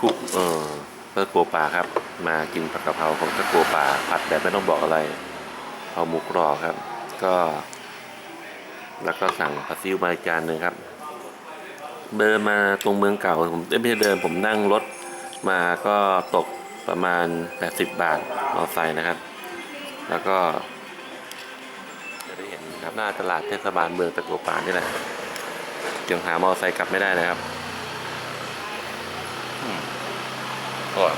คุกเออตะกัวป่าครับ มากินผัดกะเพราของตะกัวป่าผัดแบบไม่ต้องบอกอะไรเอาหมูกรอบครับ ก็ แล้วก็สั่งผัดซีอิ๊วมาจานหนึ่งครับ เดินมาตรงเมืองเก่าผมไม่ใช่เดินผมนั่งรถมาก็ตกประมาณ 80 บาทมอไซค์นะครับ แล้วก็จะได้เห็นครับหน้าตลาดเทศบาลเมืองตะกัวป่านี่แหละยังหามอไซค์กลับไม่ได้นะครับ อืมอร่อย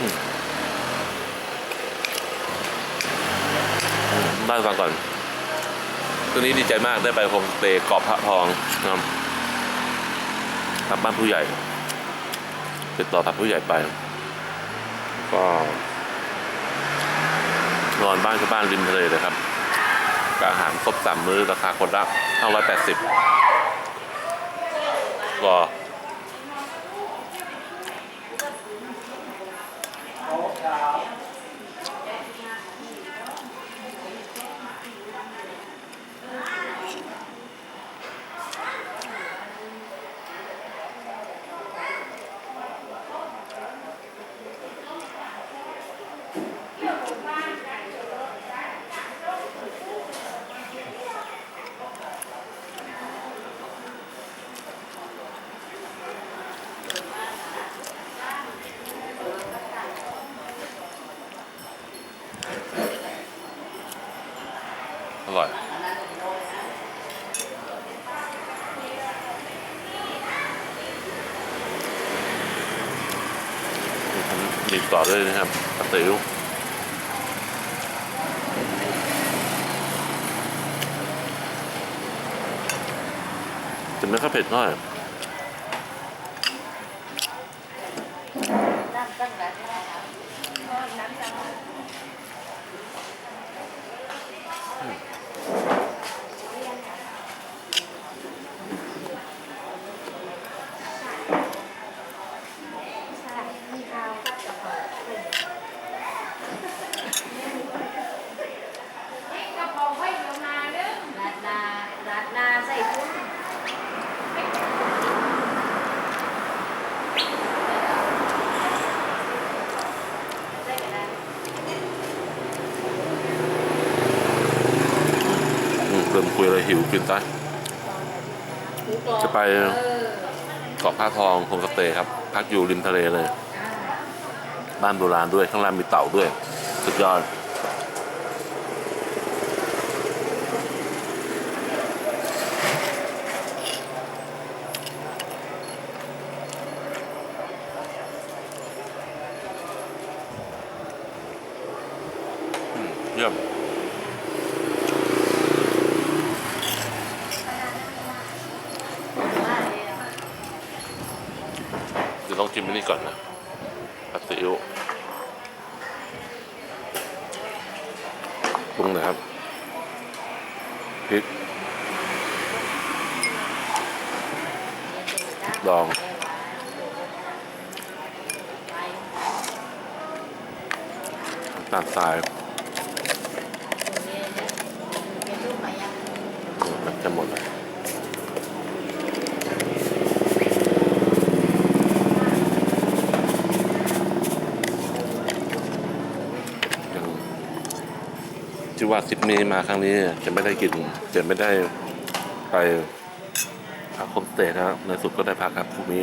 อืมอืมเล่าให้ฟังก่อน ตัวนี้ดีใจมากได้ไปโฮมสเตย์เกาะพระทองนะครับบบ้านผู้ใหญ่ติดต่อพักผู้ใหญ่ไป ก็นอนบ้านคือบ้านริมทะเลเลยครับกอาหารครบสามมื้อราคาคนละห้าร้อยแปดสิบก็ ร่อยมีบต่อด้วยนะครับปลาติ๋วจะไม่ค่อยเผ็ดน้อยราดนาราดนาใส่กุ้ง อืมเริ่มคุยอะไร หิวกินซะจะไปเออเกาะพระทองโฮมสเตย์ครับ พักอยู่ริมทะเลเลย บ้านโบราณด้วยข้างล่างมีเต่าด้วย สุดยอด อืมเยี่ยม เดี๋ยวต้อง กินอันนี้ก่อนนะผัดซีอิ๊วปรุงนะครับพริกดองน้ำตาลทรายมันจะหมดแล้วยัง ที่ว่าทริปนี้มาครั้งนี้เนี่ยจะไม่ได้กินจะไม่ได้ไปพักโฮมสเตย์นะครับในสุดก็ได้พักครับพรุ่งนี้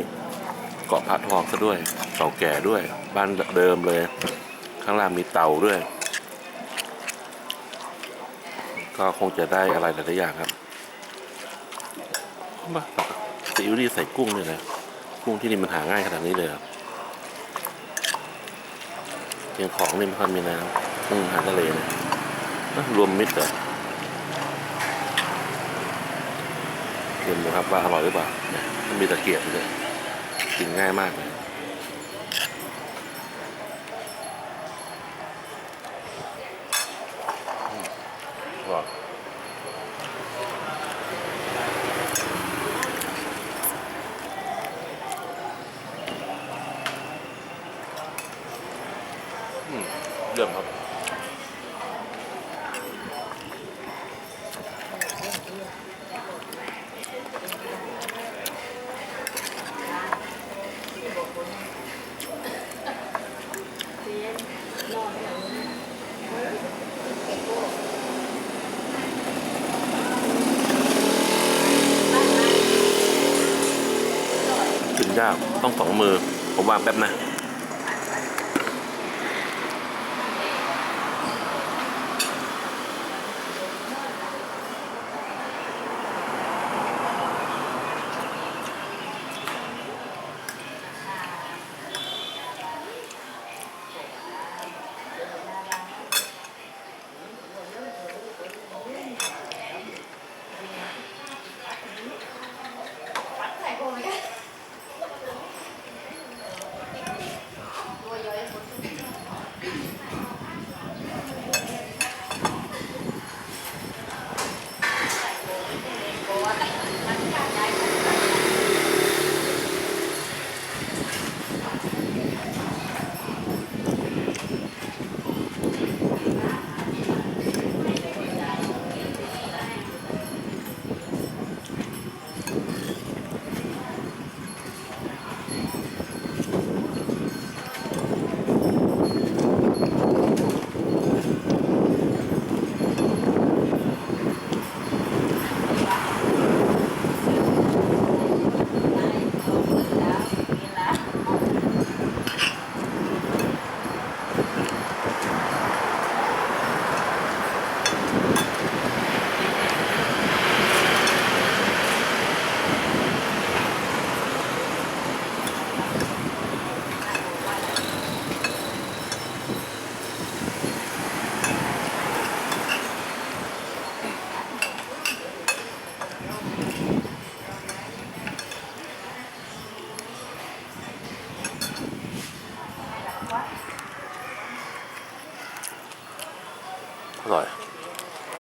เกาะพระทองซะด้วยเก่าแก่ด้วย บ้านเดิมเลย ข้างล่างมีเต่าด้วย ก็คงจะได้อะไรหลายๆอย่างครับมาซีอิ๊วนี่ใส่กุ้งเลยนะกุ้งที่นี่มันหาง่ายขนาดนี้เลยครับเพียงของนี่ไม่ค่อยมีน้ำกุ้งอาหารทะเลเนี่ยนะ รวมมิตรเหรอเห็นไหมครับว่าอร่อยหรือเปล่ามันมีตะเกียบเลยกินง่ายมากเลยอืมอร่อยอืมเยี่ยมครับ ยากต้องสองมือ ผมวางแป๊บนะ